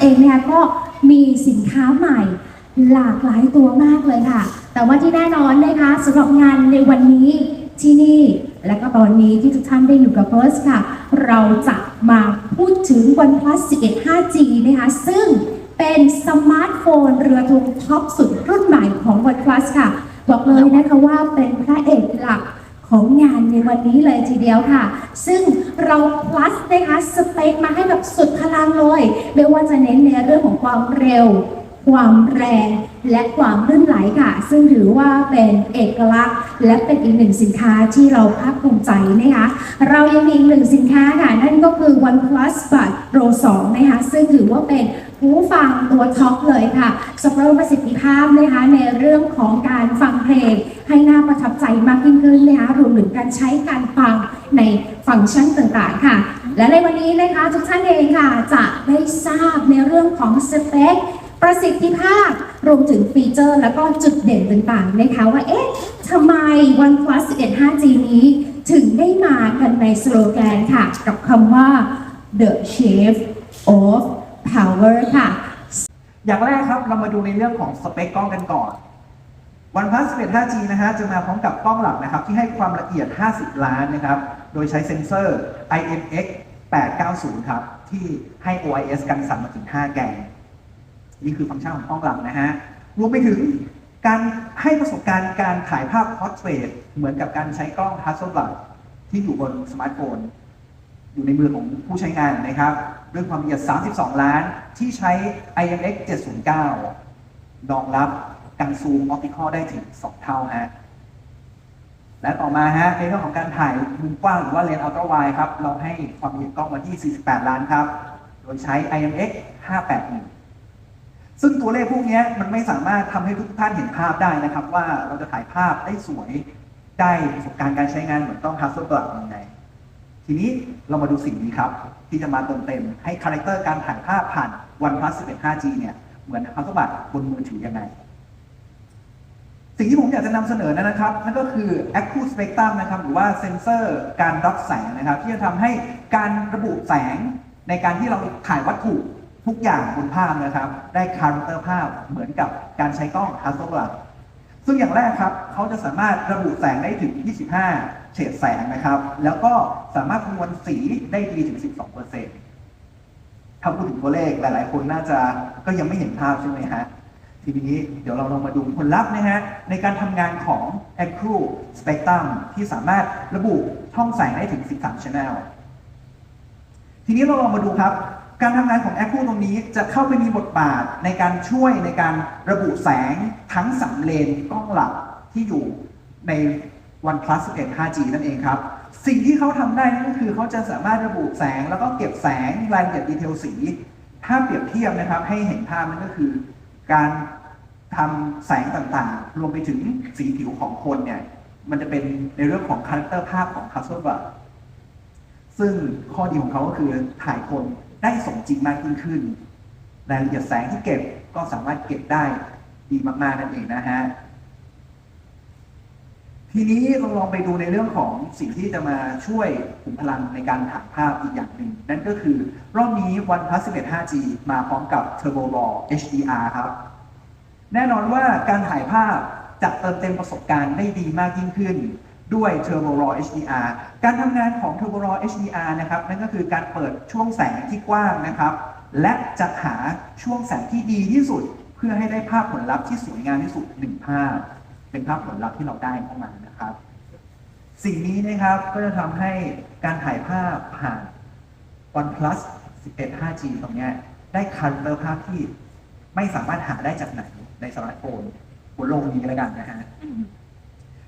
เองเนี่ยก็มีสินค้าใหม่หลากหลายตัวมากเลยค่ะ แต่ว่าที่แน่นอนนะคะสำหรับงานในวันนี้ที่นี่และก็ตอนนี้ที่ทุกท่านได้อยู่กับเฟิร์สค่ะ เราจะมาพูดถึง OnePlus 11 5G นะคะ ซึ่งเป็นสมาร์ทโฟนเรือธงท็อปสุดรุ่นใหม่ของ OnePlus ค่ะ บอกเลยนะคะว่าเป็นพระเอกหลัก ของงานในวันนี้เลยทีเดียวค่ะ ซึ่งเรา plus นะคะสเปคมาให้แบบสุดพลังเลย ไม่ว่าจะเน้นในเรื่องของความเร็ว ความแรงและความลื่นไหลค่ะ ซึ่งถือว่าเป็นเอกลักษณ์ และเป็นอีกหนึ่งสินค้าที่เราภาคภูมิใจนะคะ เรายังมีอีกหนึ่งสินค้าค่ะ นั่นก็คือ OnePlus Buds Pro 2 นะคะ ซึ่งถือว่าเป็นหูฟังตัวท็อปเลยค่ะสำหรับประสิทธิภาพนะคะในเรื่องของการฟังเพลง ให้น่าประทับใจมากยิ่งขึ้นนะคะรวมถึงการใช้การฟังในฟังก์ชันต่างๆค่ะ และในวันนี้นะคะทุกท่านเองค่ะจะได้ทราบในเรื่องของสเปค ประสิทธิภาพรวมถึงฟีเจอร์แล้วก็จุดเด่นต่างๆนะคะว่าเอ๊ะทำไม OnePlus 11 5G นี้ ถึงได้มากันในสโลแกนค่ะ กับคำว่า The Shape of Power ค่ะ อย่างแรกครับเรามาดูในเรื่องของสเปคกล้องกันก่อน OnePlus 11 5G นะฮะจะมาพร้อมกับกล้องหลักนะครับ ที่ให้ความละเอียด 50 ล้านนะครับ โดยใช้เซ็นเซอร์ IMX 890 ครับ ที่ให้ OIS กันสั่นมาถึง 5 แกน นี่คือฟังก์ชันของกล้องหลักนะฮะ รวมไปถึงการให้ประสบการณ์การถ่ายภาพ Portrait เหมือนกับการใช้กล้อง Hasselblad ที่อยู่บนสมาร์ทโฟน อยู่ในมือของผู้ใช้งานนะครับด้วยความละเอียด 32 ล้านที่ใช้ IMX 709 รองรับการซูมออปติคอลได้ถึง 2 เท่าฮะ และต่อมาฮะในเรื่องของการถ่ายมุมกว้างหรือว่าเลนส์อัลตร้าไวครับ เราให้ความละเอียดกล้องมาที่ 48 ล้านครับ โดยใช้ IMX 581 ซึ่งตัวเลขพวกนี้มันไม่สามารถทำให้ทุกท่านเห็นภาพได้นะครับ ว่าเราจะถ่ายภาพได้สวยได้ประสบการณ์การใช้งานเหมือนกล้อง Hasselblad ยังไงทีนี้เรามาดูสิ่งนี้ครับ ที่จะมาเติมเต็มให้คาแรคเตอร์การถ่ายภาพผ่าน OnePlus 11 5G เนี่ยเหมือนพัสบัตบนมือถือยังไง สิ่งที่ผมอยากจะนำเสนอนะครับ นั่นก็คือ a c u Spectrum นะครับหรือว่าเซนเซอร์การรับแสงนะครับ ที่จะทำให้การระบุแสงในการที่เราถ่ายวัตถุ ทุกอย่างบนภาพนะครับ ได้คาแรคเตอร์ภาพเหมือนกับการใช้กล้อง Hasselblad ซึ่งอย่างแรกครับเขาจะสามารถระบุแสงได้ถึง 25 เฉดแสงนะครับ แล้วก็สามารถคำนวณสีได้ดีถึง 12%ถ้าพูดถึงตัวเลขหลาย ๆ คนน่าจะก็ยังไม่เห็นภาพใช่ไหมฮะทีนี้เดี๋ยวเราลองมาดูผลลัพธ์นะฮะในการทำงานของ Acro Spectrum ที่สามารถระบุช่องแสงได้ถึง 13 Channel ทีนี้เราลองมาดูครับ การทำงานของ a c u ตรงนี้จะเข้าไปมีบทบาทในการช่วยในการระบุแสงทั้งสามเลนกล้องหลักที่อยู่ใน OnePlus 11 5G นั่นเองครับ สิ่งที่เขาทำได้นั่นก็คือเขาจะสามารถระบุแสงแล้วก็เก็บแสงรายละเอียดดีเทลสี ถ้าเปรียบเทียบนะครับให้เห็นภาพนั่นก็คือการทำแสงต่างๆ รวมไปถึงสีผิวของคนเนี่ย มันจะเป็นในเรื่องของคาแรคเตอร์ภาพของ Hasselblad ซึ่งข้อดีของเขาก็คือถ่ายคน ได้สมจริงมากยิ่งขึ้นรายละเอียดแสงที่เก็บก็สามารถเก็บได้ดีมากๆนั่นเองนะฮะทีนี้เราลองไปดูในเรื่องของสิ่งที่จะมาช่วยขุมพลังในการถ่ายภาพอีกอย่างหนึ่ง นั่นก็คือ รอบนี้ OnePlus 11 5G มาพร้อมกับ Turbo Raw HDR ครับ แน่นอนว่าการถ่ายภาพจะเติมเต็มประสบการณ์ได้ดีมากยิ่งขึ้น ด้วย Turbo Raw HDR การทำงานของ Turbo Raw HDR นะครับนั่นก็คือการเปิดช่วงแสงที่กว้างนะครับ และจะหาช่วงแสงที่ดีที่สุด เพื่อให้ได้ภาพผลลัพธ์ที่สวยงามที่สุดหนึ่งภาพ เป็นภาพผลลัพธ์ที่เราได้เข้ามานะครับ สิ่งนี้นะครับก็จะทำให้การถ่ายภาพผ่าน OnePlus 11 5G ตรงนี้ได้คาแรคเตอร์ภาพที่ไม่สามารถหาได้จากไหนในสมาร์ทโฟนบนโลกนี้แล้วกันนะฮะ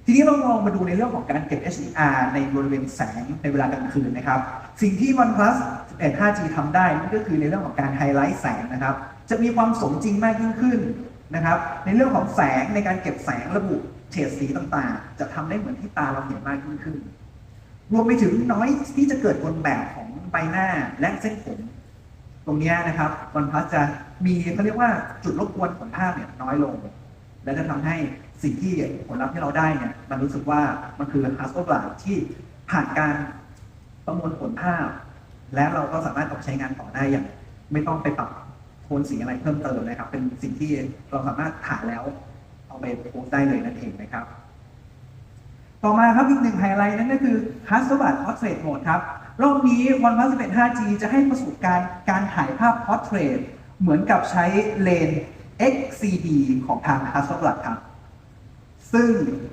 ทีนี้เราลองมาดูในเรื่องของการเก็บ HDR ในบริเวณแสงในเวลากลางคืนนะครับ สิ่งที่ OnePlus 11 5G ทำได้นั่นก็คือในเรื่องของการไฮไลท์แสงนะครับ จะมีความสมจริงมากยิ่งขึ้นนะครับ ในเรื่องของแสงในการเก็บแสงระบุเฉดสีต่างๆ จะทำได้เหมือนที่ตาเราเห็นมากยิ่งขึ้น รวมไปถึงน้อยที่จะเกิดบนแบบของใบหน้าและเส้นผมตรงนี้นะครับ OnePlus จะมีเขาเรียกว่าจุดรบกวนของภาพเนี่ยน้อยลง และจะทำให้ สิ่งที่ผลลัพธ์ที่เราได้เนี่ยมันรู้สึกว่ามันคือ Hasselblad ที่ผ่านการประมวลผลภาพ และเราก็สามารถเอาไปใช้งานต่อได้อย่าง ไม่ต้องไปปรับโทนสีอะไรเพิ่มเติมนะครับ เป็นสิ่งที่เราสามารถถ่ายแล้วเอาไปโพสได้เลยนั่นเองนะครับ ต่อมาครับอีกหนึ่งไฮไลท์นั่นก็คือ Hasselblad Portrait Mode ครับรอบนี้ OnePlus 11 5G จะให้ประสบการณ์การถ่ายภาพ Portrait เหมือนกับใช้เลนส์ XCD ของทาง Hasselblad ครับ ซึ่ง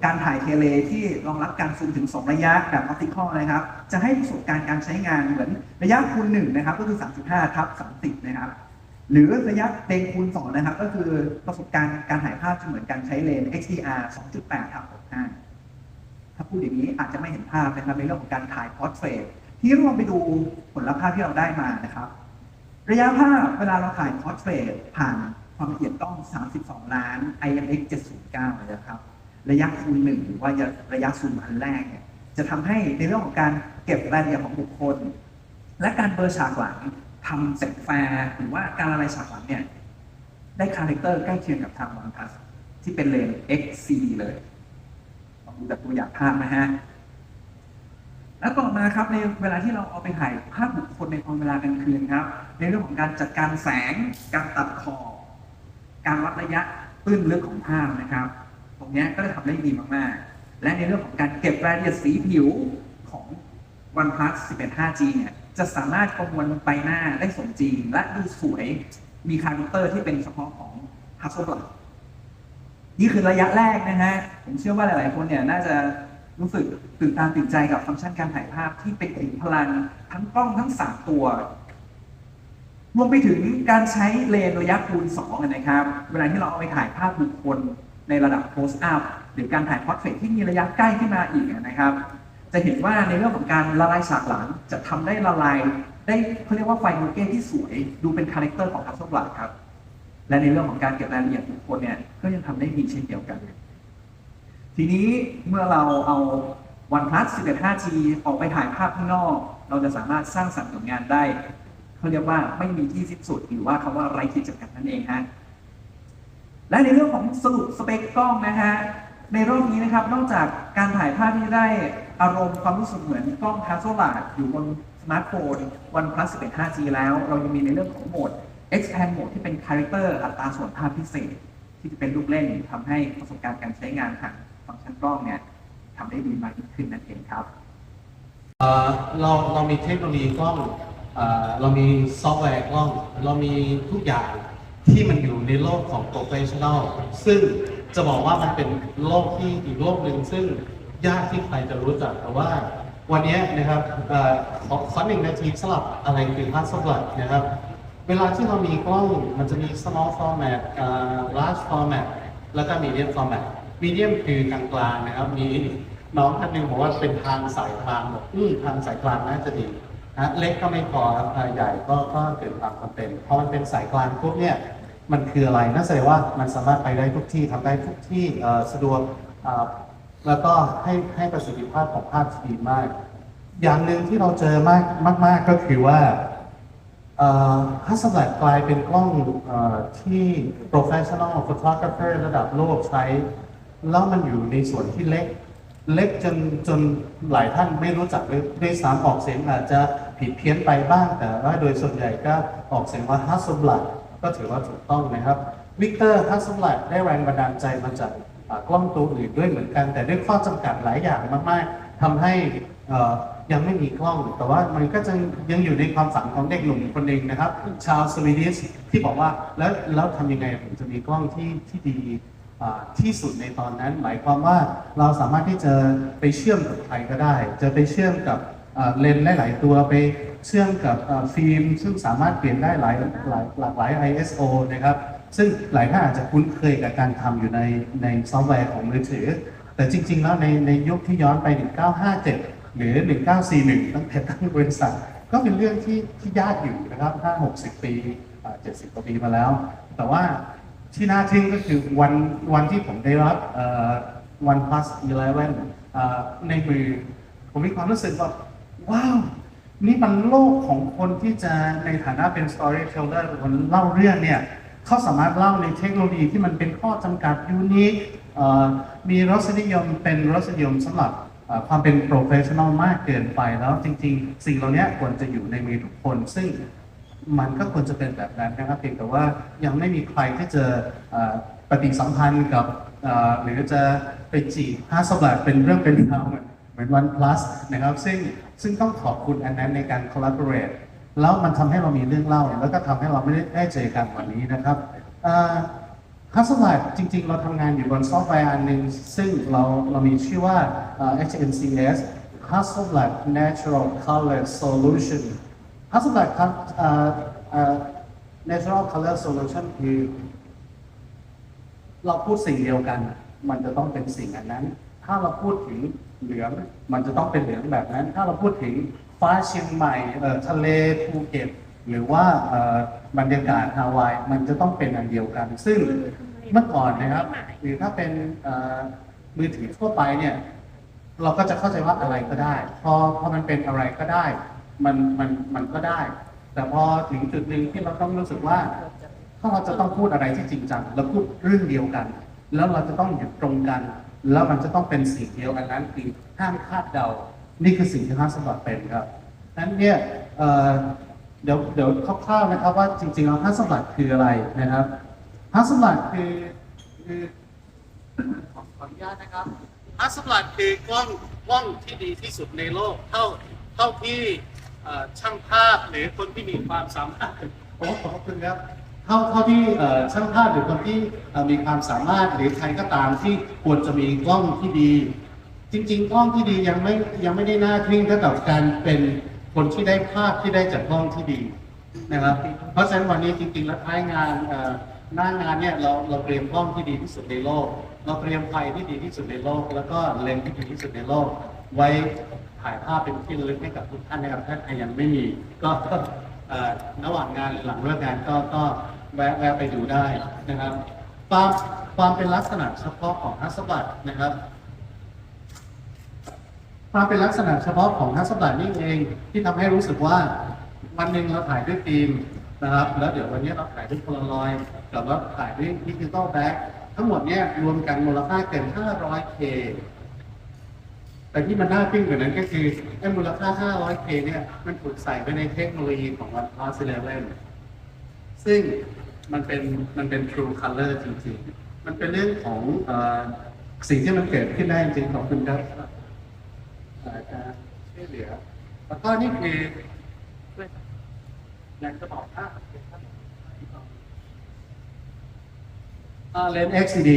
การถ่ายเทเลที่รองรับการซูมถึง 2 ระยะแบบออปติคอลนะครับ จะให้ประสบการณ์การใช้งานเหมือนระยะคูณ1นะครับก็คือ 3.5ทับ30 นะครับ หรือระยะเต็งคูณ2นะครับ ก็คือประสบการณ์การถ่ายภาพจะเหมือนการใช้เลนส์ XDR 2.8ทับ65ถ้าพูดอย่างนี้อาจจะไม่เห็นภาพนะครับในเรื่องของการถ่ายพอร์เทรตที่รวมไปดูผลลัพธ์ภาพที่เราได้มานะครับ ระยะภาพเวลาเราถ่ายพอร์เทรตผ่านความละเอียดกล้อง 32 ล้าน IMX 709เลยนะครับ ระยะคูณหนึ่งหรือว่าระยะซูมอันแรกเนี่ยจะทำให้ในเรื่องของการเก็บรายละเอียดของบุคคล และการเบลอร์ฉากหลังทำแสงแฟร์หรือว่าการละลายฉากหลังเนี่ยได้คาแรคเตอร์ใกล้เคียงกับทางวันพัสที่เป็นเลนส์ XCD เลยลองดูแบบตัวอย่างภาพนะฮะแล้วต่อมาครับในเวลาที่เราเอาไปถ่ายภาพบุคคลในตอนเวลากลางคืนครับ ในเรื่องของการจัดการแสง การตัดขอบการวัดระยะตื้นลึกของภาพนะครับ ตรงนี้ก็จะทำได้ดีมากๆ และในเรื่องของการเก็บรายละเอียดสีผิวของ OnePlus 11 5G เนี่ยจะสามารถประมวลใบหน้าได้สมจริง และดูสวยมีคาแรคเตอร์ที่เป็นเฉพาะของ Hasselblad นี่คือระยะแรกนะฮะ ผมเชื่อว่าหลาย ๆ คนเนี่ยน่าจะรู้สึกตื่นตาตื่นใจกับฟังก์ชันการถ่ายภาพที่เป็นขุมพลังทั้งกล้องทั้ง 3 ตัว รวมไปถึงการใช้เลนระยะคูณ2อะนะครับ เวลาที่เราเอาไปถ่ายภาพบุคคล ในระดับ close up หรือการถ่ายพอร์เทรที่มีระยะใกล้ขึ้นมาอีกนะครับ จะเห็นว่าในเรื่องของการละลายฉากหลังจะทำได้ละลาย ได้เขาเรียกว่าไฟโมเก้ที่สวย ดูเป็นคาแรคเตอร์ของ Hasselblad ครับ และในเรื่องของการเก็บรายละเอียดบุคคลเนี่ยก็ยังทำได้ดีเช่นเดียวกัน ทีนี้เมื่อเราเอา OnePlus 11 5G ออกไปถ่ายภาพข้างนอก เราจะสามารถสร้างสรรค์ผลงานได้เขาเรียกว่าไม่มีที่สิ้นสุดหรือว่าคำว่าไร้ขีดจำกัดนั่นเองฮะ และในเรื่องของสรุปสเปคกล้องนะฮะในรอบนี้นะครับนอกจากการถ่ายภาพที่ได้อารมณ์ความรู้สึกเหมือนกล้อง Hasselblad อยู่บนสมาร์ทโฟน OnePlus 11 5G แล้ว เรายังมีในเรื่องของโหมด Expand Mode ที่เป็นคาแรคเตอร์อัตราส่วนภาพพิเศษ ที่จะเป็นลูกเล่นทำให้ประสบการณ์การใช้งานทางฟังก์ชันกล้องเนี่ยทำได้ดีมากยิ่งขึ้นนั่นเองครับเราเรามีเทคโนโลยีกล้องเรามีซอฟต์แวร์กล้อง เรามีทุกอย่าง ที่มันอยู่ในโลกของ professional ซึ่งจะบอกว่ามันเป็นโลกที่อีกโลกหนึ่งซึ่งยากที่ใครจะรู้จักแต่ว่าวันนี้นะครับเอ่อขอขอหนึ่งนาทีสลับอะไรคือ Hasselblad นะครับ เวลาที่เรามีกล้องมันจะมี small format large format แล้วก็ medium format medium คือกลางๆนะครับ มีน้องท่านหนึ่งบอกว่าเป็นทางสายกลางบอกอืมทางสายกลางน่าจะดีนะเล็กก็ไม่พอครับใหญ่ก็ก็เกิดความจำเป็นพอมันเป็นสายกลางปุ๊บเนี่ย มันคืออะไรนั่นแสดงว่ามันสามารถไปได้ทุกที่ทำได้ทุกที่สะดวกแล้วก็ให้ให้ประสิทธิภาพของภาพดีมาก อย่างหนึ่งที่เราเจอมากมากๆก็คือว่าฮัสซับกลายเป็นกล้องอที่ professional photographer ระดับโลกใช้ แล้วมันอยู่ในส่วนที่เล็ก เล็กจนจนหลายท่านไม่รู้จักเลยด้วยซ้ำออกเสียงอาจจะผิดเพี้ยนไปบ้างแต่ว่าโดยส่วนใหญ่ก็ออกเสียงว่า Hasselblad ก็ถือว่าถูกต้องนะครับวิกเตอร์ Hasselblad ได้แรงบันดาลใจมาจากกล้องตัวอื่นด้วยเหมือนกัน แต่ด้วยข้อจำกัดหลายอย่างมากๆทำให้อ่อยังไม่มีกล้อง แต่ว่ามันก็จะยังอยู่ในความฝันของเด็กหนุ่มคนหนึ่งนะครับ ชาวสวีดิชที่บอกว่าแล้วแล้วทำยังไงผมจะมีกล้องที่ที่ดีที่สุดในตอนนั้น หมายความว่าเราสามารถที่จะไปเชื่อมกับใครก็ได้ จะไปเชื่อมกับ เลนส์หลาย ๆ ตัวไปเชื่อมกับฟิล์ม ซึ่งสามารถเปลี่ยนได้หลายหลายหลากหลาย ISO นะครับ ซึ่งหลายท่านอาจจะคุ้นเคยกับการทำอยู่ในในซอฟต์แวร์ของมือถือ แต่จริง ๆ แล้วในในยุคที่ย้อนไป 1957 หรือ 1941 ตั้งแต่ตั้งบริษัท ก็เป็นเรื่องที่ที่ยากอยู่นะครับถ้า60 ปี 70 กว่าปีมาแล้ว แต่ว่าที่น่าทึ่งก็คือวันวันที่ผมได้รับ OnePlus 11ในมือ ผมมีความรู้สึกว่า ว้าวนี่มันโลกของคนที่จะในฐานะเป็น storyteller เป็นคนเล่าเรื่องเนี่ยเขาสามารถเล่าในเทคโนโลยีที่มันเป็นข้อจำกัดยูนิคมีรสนิยมเป็นรสนิยมสำหรับความเป็น professional มากเกินไปแล้วจริงๆ สิ่งเหล่านี้ควรจะอยู่ในมือทุกคน ซึ่งมันก็ควรจะเป็นแบบนั้นนะครับเพียงแต่ว่ายังไม่มีใครที่จะเอ่อปฏิสัมพันธ์กับหรือจะไปจีบฮัสบัตเป็นเรื่องเป็นราวเหมือน เหมือน OnePlus นะครับซึ่งซึ่งต้องขอบคุณอันนั้นในการ collaborate แล้วมันทำให้เรามีเรื่องเล่าแล้วก็ทำให้เราไม่ได้ได้เจอกันวันนี้นะครับฮัสบัตจริง ๆ เราทำงานอยู่บนซอฟต์แวร์อันหนึ่งซึ่งเราเรามีชื่อว่า HNCS Hasselblad Natural Color Solution Hasselblad ครับ Natural Color Solution คือเราพูดสิ่งเดียวกัน มันจะต้องเป็นสิ่งอันนั้น ถ้าเราพูดถึง เหลืองมันจะต้องเป็นเหลืองแบบนั้น ถ้าเราพูดถึงฟ้าเชียงใหม่เอ่อทะเลภูเก็ตหรือว่าเอ่อบรรยากาศฮาวายมันจะต้องเป็นอันเดียวกัน ซึ่งเมื่อก่อนนะครับ หรือถ้าเป็นเอ่อมือถือทั่วไปเนี่ย เราก็จะเข้าใจว่าอะไรก็ได้ พอพอมันเป็นอะไรก็ได้ มันมันมันก็ได้ แต่พอถึงจุดหนึ่งที่เราต้องรู้สึกว่า ถ้าเราจะต้องพูดอะไรที่จริงจังเราพูดเรื่องเดียวกัน แล้วเราจะต้องอยู่ตรงกัน แล้วมันจะต้องเป็นสิ่งเดียวอันนั้นคือห้ามคาดเดา นี่คือสิ่งที่ฮัสบัตเป็นครับนั้นเนี่ยเเดี๋ยวเดี๋ยวคร่าวๆนะครับว่าจริงๆแล้วฮัสบัตคืออะไรนะครับฮัสบัตคือคือขออนุญาตนะครับฮัสบัตคือกล้องกล้องที่ดีที่สุดในโลกเท่าเท่าที่ช่างภาพหรือคนที่มีความสามารถโอ้ขอบคุณครับ เท่าเท่าที่ช่างภาพหรือคนที่มีความสามารถหรือใครก็ตามที่ควรจะมีกล้องที่ดี จริง ๆ กล้องที่ดียังไม่ยังไม่ได้น่าทึ่งเท่ากับการเป็นคนที่ได้ภาพที่ได้จากกล้องที่ดีนะครับ เพราะฉะนั้นวันนี้จริง ๆ แล้วท้ายงานหน้างานเนี่ยเราเราเตรียมกล้องที่ดีที่สุดในโลก เราเตรียมไฟที่ดีที่สุดในโลก แล้วก็เลนส์ที่ดีที่สุดในโลก ไว้ถ่ายภาพเป็นที่ระลึกให้กับทุกท่านนะครับถ้าใครยังไม่มีก็ระหว่างงานหรือหลังเลิกงานก็ก็ แวะแวะไปดูได้นะครับ ความความเป็นลักษณะเฉพาะของฮัสบัตนะครับ ความเป็นลักษณะเฉพาะของฮัสบัตนี่เองที่ทำให้รู้สึกว่าวันหนึ่งเราถ่ายด้วยฟิล์มนะครับ แล้วเดี๋ยววันนี้เราถ่ายด้วยโพลารอยด์กับว่าถ่ายด้วยดิจิตอลแบ็กทั้งหมดเนี่ยรวมกันมูลค่าเกิน 500K แต่ที่มันน่าทึ่งกว่านั้นก็คือไอ้มูลค่า 500K เนี่ย มันถูกใส่ไปในเทคโนโลยีของ OnePlus 11 ซึ่งมันเป็นมันเป็น True Color จริงๆ มันเป็นเรื่องของเออสิ่งที่มันเกิดขึ้นได้จริงของคุณครับเอ่อจะช่วยเหลือ แล้วก็นี่คืออยากจะบอกว่าเลนส์ XCD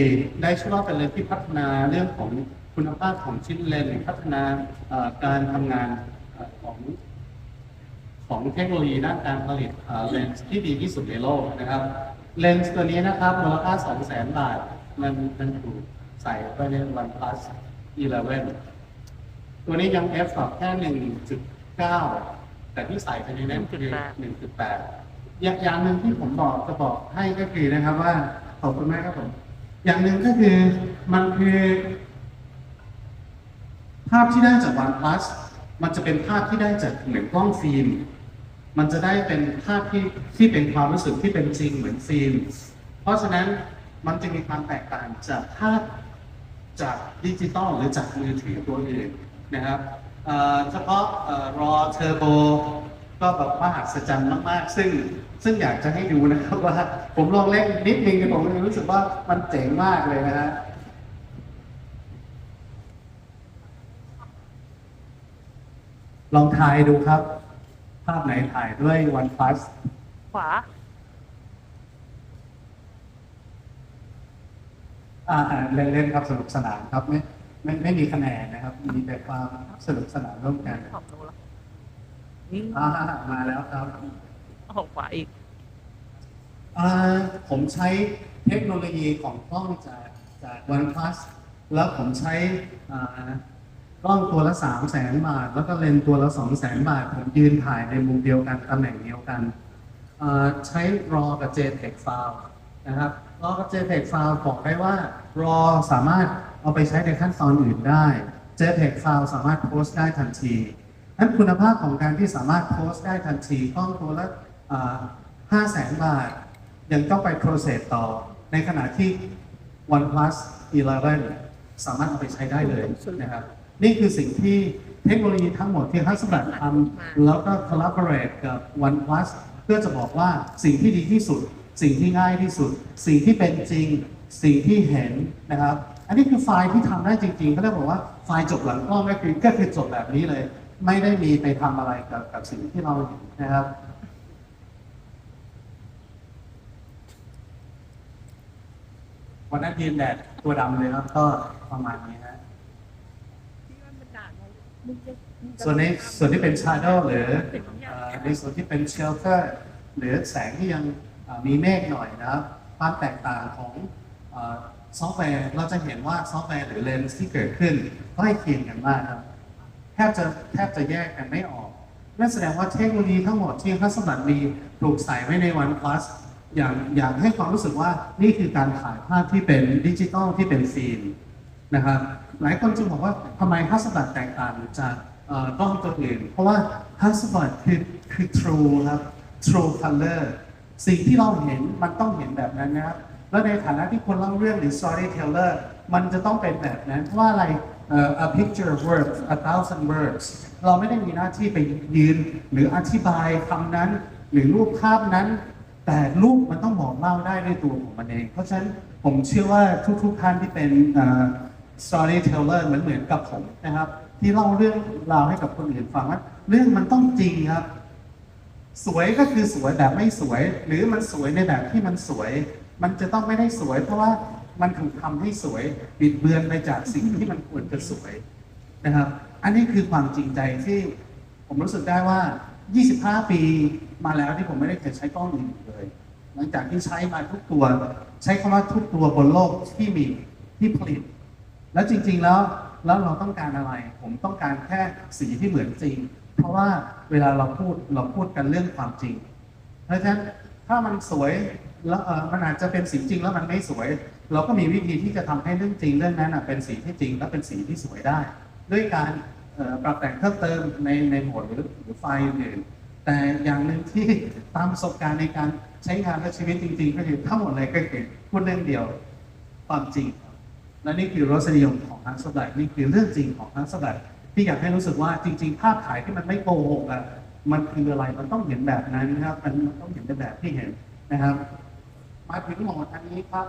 ได้ชื่อว่าเป็นเลนส์ที่พัฒนาเรื่องของคุณภาพของชิ้นเลนส์พัฒนาการทำงานของ ของเทคโนโลยีด้านการผลิตเลนส์ที่ดีที่สุดในโลกนะครับเลนส์ตัวนี้นะครับมูลค่า 200,000 บาท มันมันถูกใส่ไปใน OnePlus 11 ตัวนี้ยัง f สอบแค่ 1.9 แต่ที่ใส่ไปในนั้นคือ 1.8อย่างอย่างหนึ่งที่ผมบอกจะบอกให้ก็คือนะครับว่า ขอบคุณมากครับผม อย่างหนึ่งก็คือมันคือ ภาพที่ได้จาก OnePlus มันจะเป็นภาพที่ได้จากเหมือนกล้องฟิล์ม มันจะได้เป็นภาพที่ที่เป็นความรู้สึกที่เป็นจริงเหมือนฟิล์ม เพราะฉะนั้นมันจะมีความแตกต่างจากภาพจากดิจิตอลหรือจากมือถือตัวอื่นนะครับเฉพาะรอเทอร์โบก็แบบมหัศจรรย์มากๆ ซึ่งซึ่งอยากจะให้ดูนะครับว่าผมลองเล่นนิดนึงเนี่ยผมรู้สึกว่ามันเจ๋งมากเลยนะฮะลองทายดูครับาพไหนถ่ายด้วย OnePlus ขวาอ่าอ่าเล่นเล่นครับสนุกสนานครับไม่ไม่ไม่มีคะแนนนะครับ มีแต่ความสนุกสนานร่วมกันขอบรู้แล้วนี่อ่ามาแล้วครับออกขวาอีกอ่าผมใช้เทคโนโลยีของกล้องจากจาก OnePlus แล้วผมใช้อ่า กล้องตัวละ3 0 0แสนบาท แล้วก็เลนส์ตัวละ2 0 0แสนบาท ผมยืนถ่ายในมุมเดียวกันตำแหน่งเดียวกัน ใช้ RAW กับ JPEG file นะครับ RAW กับ JPEG file บอกได้ว่า RAW สามารถเอาไปใช้ในขั้นตอนอื่นได้ JPEG file สามารถโพสต์ได้ทันทีนั้นคุณภาพของการที่สามารถโพสต์ได้ทันทีกล้องตัวละห้าแสนบาท ยังต้องไป process ต่อ ในขณะที่ OnePlus 11 สามารถเอาไปใช้ได้เลยนะครับ นี่คือสิ่งที่เทคโนโลยีทั้งหมดที่ฮัสบัตทำแล้วก็ collaborate กับ OnePlus พื่อจะบอกว่าสิ่งที่ดีที่สุด สิ่งที่ง่ายที่สุด สิ่งที่เป็นจริง สิ่งที่เห็นนะครับ อันนี้คือไฟล์ที่ทำได้จริงๆเขาเรียกบอกว่าไฟล์จบหลังกล้องก็คือก็คือจบแบบนี้เลย ไม่ได้มีไปทำอะไรกับกับสิ่งที่เราเห็นนะครับวันนั้นยืนแดดตัวดำเลยครับก็ประมาณนี้ฮะ ที่ว่ามันด่าเรามึงจะมึงจะ ส่วนในส่วนที่เป็น shadow หรือในส่วนที่เป็น shelter หรือแสงที่ยังมีเมฆหน่อยนะครับความแตกต่างของอซอฟต์แวร์เราจะเห็นว่าซอฟต์แวร์หรือเลนส์ที่เกิดขึ้นใกล้เคียงกันมากครับแทบจะแทบจะแยกกันไม่ออกนั่นแสดงว่าเทคโนโลยีทั้งหมดที่ฮัสบัตมีปลูกใส่ไว้ใน OnePlus อย่างอย่างให้ความรู้สึกว่านี่คือการถ่ายภาพที่เป็นดิจิตอลที่เป็นฟิล์มนะครับ หลายคนจึงบอกว่าทำไมฮัสบัตแตกต่างจากเอ่อกล้องตัวอื่นเพราะว่าฮัสบัตคือคือ true ครับ true color สิ่งที่เราเห็นมันต้องเห็นแบบนั้นนะครับ แล้วในฐานะที่คนเล่าเรื่องหรือ storyteller มันจะต้องเป็นแบบนั้น เพราะว่าอะไร a picture worth a thousand words เราไม่ได้มีหน้าที่ไปยืน หรืออธิบายคำนั้น หรือรูปภาพนั้น แต่รูปมันต้องบอกเล่าได้ด้วยตัวของมันเอง เพราะฉะนั้นผมเชื่อว่าทุกๆท่านที่เป็น storyteller เหมือนเหมือนกับผมนะครับ ที่เล่าเรื่องราวให้กับคนอื่นฟังว่าเรื่องมันต้องจริงครับ สวยก็คือสวยแบบไม่สวย หรือมันสวยในแบบที่มันสวย มันจะต้องไม่ได้สวย เพราะว่ามันถูกทำให้สวยบิดเบือนไปจากสิ่งที่มันควรจะสวยนะครับ อันนี้คือความจริงใจที่ผมรู้สึกได้ว่า 25 ปีมาแล้วที่ผมไม่ได้เคยใช้กล้องอื่นเลย หลังจากที่ใช้มาทุกตัว ใช้คำว่าทุกตัวบนโลกที่มีที่ผลิต แล้วจริง ๆ แล้วแล้วเราต้องการอะไร ผมต้องการแค่สีที่เหมือนจริง เพราะว่าเวลาเราพูดเราพูดกันเรื่องความจริง เพราะฉะนั้นถ้ามันสวยแล้วมันอาจจะเป็นสีจริงแล้วมันไม่สวย เราก็มีวิธีที่จะทำให้เรื่องจริงเรื่องนั้นเป็นสีที่จริง และเป็นสีที่สวยได้ ด้วยการปรับแต่งเพิ่มเติมในในโหมดหรือหรือไฟอื่นแต่อย่างหนึ่งที่ตามประสบการณ์ในการใช้งานและชีวิตจริง ๆ ก็คือทั้งหมดเลยก็คือพูดเรื่องเดียวความจริงครับ และนี่คือรสนิยมของทั้งสบัดนี่คือเรื่องจริงของทั้งสบัดที่อยากให้รู้สึกว่าจริง ๆ ภาพถ่ายที่มันไม่โกหกอะมันคืออะไรมันต้องเห็นแบบนั้นนะครับ มันมันต้องเห็นในแบบที่เห็นนะครับ มาถึงโหมดอันนี้ครับ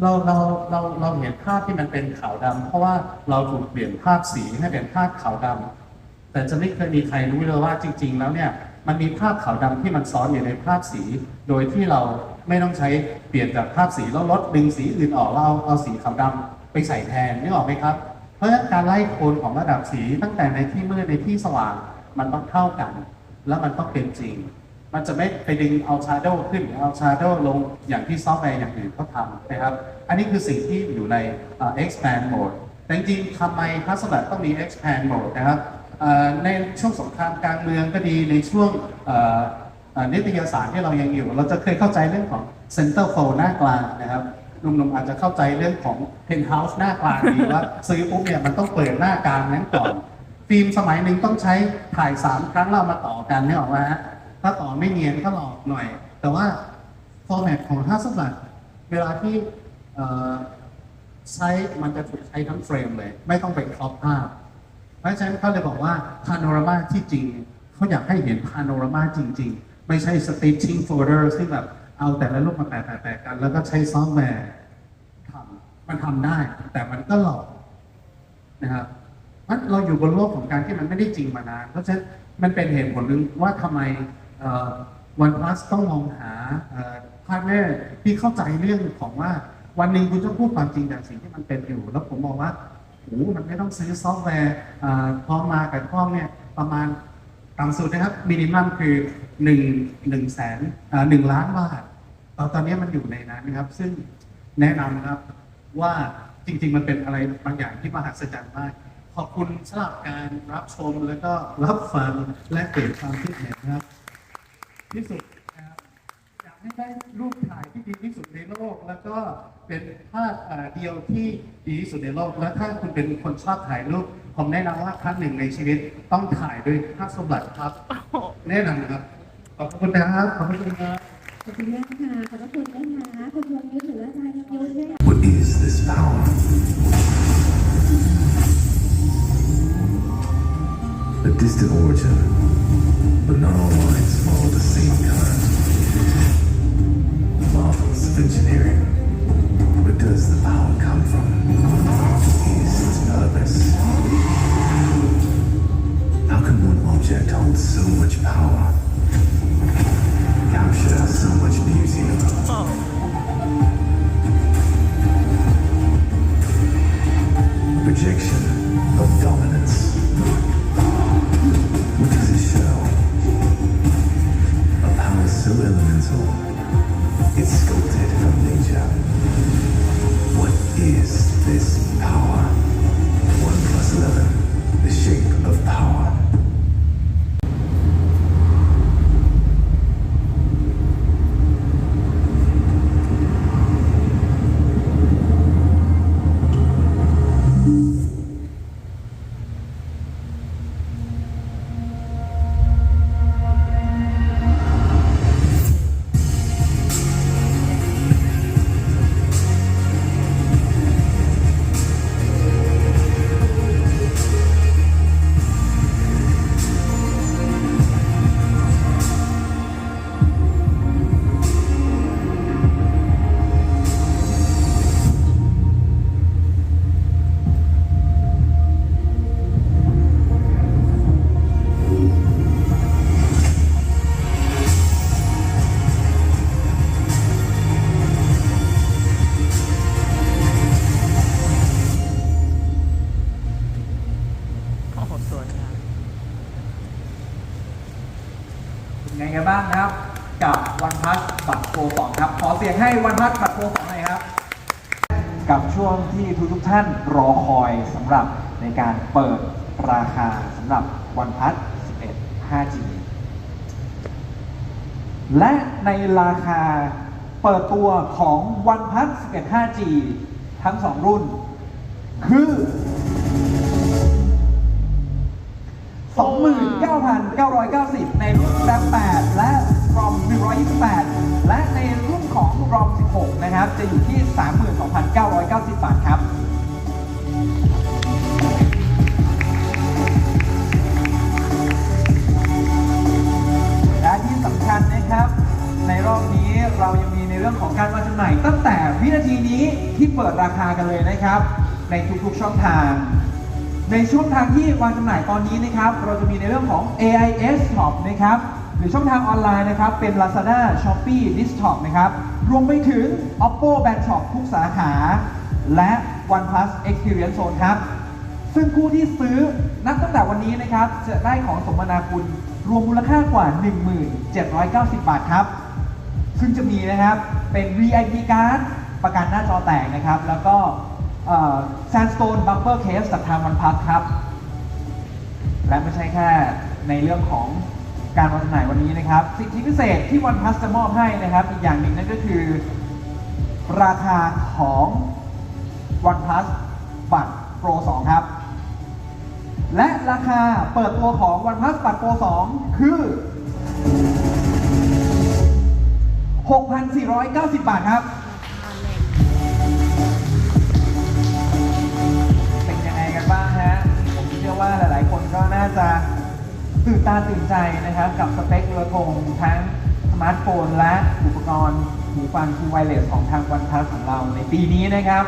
เราเราเราเราเห็นภาพที่มันเป็นขาวดำเพราะว่าเราถูกเปลี่ยนภาพสีให้เป็นภาพขาวดำแต่จะไม่เคยมีใครรู้เลยว่าจริง ๆ แล้วเนี่ย มันมีภาพขาวดำที่มันซ้อนอยู่ในภาพสี โดยที่เราไม่ต้องใช้เปลี่ยนจากภาพสีแล้วลดดึงสีอื่นออกแล้วเอาเอาสีขาวดำไปใส่แทนนึกออกไหมครับ เพราะฉะนั้นการไล่โคนของระดับสีตั้งแต่ในที่มืดในที่สว่าง มันต้องเท่ากัน แล้วมันต้องเป็นจริง มันจะไม่ไปดึงเอาชาร์โดขึ้นหรือเอาชาโดลงอย่างที่ซอฟต์แวร์อย่างอื่นเขาทำนะครับ อันนี้คือสิ่งที่อยู่ใน expand mode แต่จริงๆทำไมพัสดุต้องมี expand mode นะครับ ในช่วงสงครามกลางเมืองก็ดีในช่วงนิตยสารที่เรายังอยู่ เราจะเคยเข้าใจเรื่องของ center fold หน้ากลางนะครับหนุ่มๆอาจจะเข้าใจเรื่องของ penthouse หน้ากลางดีว่าซื้อปุ๊บเนี่ยมันต้องเปิดหน้ากลางนั้นก่อนฟิล์มสมัยหนึ่งต้องใช้ถ่ายสามครั้งเรามาต่อกันนี่ยออกมาฮะถ้าต่อไม่เนียนก็หลอกหน่อย แต่ว่าฟอร์แมตของฮัสบัตเวลาที่ใช้มันจะถูกใช้ทั้งเฟรมเลย ไม่ต้องไปครอปภาพ พราะฉะนั้นเขาเลยบอกว่าพาโนรามาที่จริงเขาอยากให้เห็นพาโนรามาจริง ๆ ไม่ใช่ stitching folder ที่แบบเอาแต่ละรูปมาแปะๆๆกัน แล้วก็ใช้ซอฟต์แวร์ทำมันทำได้ แต่มันก็หลอกนะครับมันเราอยู่บนโลกของการที่มันไม่ได้จริงมานาน เพราะฉะนั้นมันเป็นเหตุผลหนึ่งว่าทำไมวันพลัสต้องมองหาพาร์ทเนอร์ที่เข้าใจเรื่องของว่าวันหนึ่งคุณจะพูดความจริงจากสิ่งที่มันเป็นอยู่ แล้วผมบอกว่า โอ้มันไม่ต้องซื้อซอฟต์แวร์พร้อมมากับกล้องเนี่ยประมาณต่ำสุดนะครับมินิมัมคือหนึ่งหนึ่งแสนหนึ่งล้านบาทตอนตอนนี้มันอยู่ในนั้นนะครับ ซึ่งแนะนำนะครับว่าจริง ๆ มันเป็นอะไรบางอย่างที่มหัศจรรย์มาก ขอบคุณสำหรับการรับชมแล้วก็รับฟังและเปลี่ยนความคิดเห็นนะครับ ที่สุดนะครับอยาก ให้ได้รูปถ่ายที่ดีที่สุดในโลก แล้วก็เป็นภาพเอ่อเดียวที่ดีที่สุดในโลก และถ้าคุณเป็นคนชอบถ่ายรูป ผมแนะนำว่าครั้งหนึ่งในชีวิตต้องถ่ายด้วยภาพสมบัติครับ แนะนำนะครับ ขอบคุณนะครับขอบคุณครับขอบคุณมากค่ะขอบพระคุณนะคะคุณวงยุทธหรืออาจารย์ยงยุทธด้วย What is this power? distant origin, but not all minds follow the same current. Marvels engineering. Where does the power come from? Is its purpose? How can one object hold so much power? โอ้โหสวยงามเป็นไงกันบ้างครับ กับวันพัสบัตรโปรสองครับ ขอเสียงให้วันพัสบัตรโปรสองหน่อยครับ กับช่วงที่ทุกทุกท่านรอคอยสำหรับในการเปิดราคาสำหรับวันพัส11 5G และในราคาเปิดตัวของวันพัส11 5G ทั้ง2รุ่น คือ 29,990 ในรุ่นแรม8 และ ROM 128 และในรุ่นของ ROM 16 นะครับ จะอยู่ที่ 32,990 บาทครับและที่สำคัญนะครับ ในรอบนี้เรายังมีในเรื่องของการวางจำหน่ายตั้งแต่วินาทีนี้ที่เปิดราคากันเลยนะครับ ในทุกๆช่องทาง ในช่วงทางที่วางจำหน่ายตอนนี้นะครับ เราจะมีในเรื่องของ AIS Shop นะครับ หรือช่องทางออนไลน์นะครับ เป็น Lazada, Shopee, d i s t o p นะครับ รวมไปถึง Oppo Band Shop ทุกสาขา และ OnePlus Experience Zone ครับ ซึ่งผู้ที่ซื้อนับตั้งแต่วันนี้นะครับ จะได้ของสมนาคุณรวมมูลค่ากว่า 1790 บาทครับ ซึ่งจะมีนะครับเป็น VIP card ประกันหน้าจอแตกนะครับ แล้วก็ Sandstone Bumper Case จากทางวันพัทครับ และไม่ใช่แค่ในเรื่องของการวางจำหน่ายวันนี้นะครับ สิทธิพิเศษที่วันพัสจะมอบให้นะครับ อีกอย่างหนึ่งนั่นก็คือ ราคาของ OnePlus บัตร Pro 2ครับ และราคาเปิดตัวของ OnePlus บัตร Pro 2คือ 6,490 บาทครับ ว่าหลาย ๆ คนก็น่าจะตื่นตาตื่นใจนะครับ กับสเปคเรือธงทั้งสมาร์ทโฟนและอุปกรณ์หูฟังทูไวเลสของทางวันพัสของเราในปีนี้นะครับ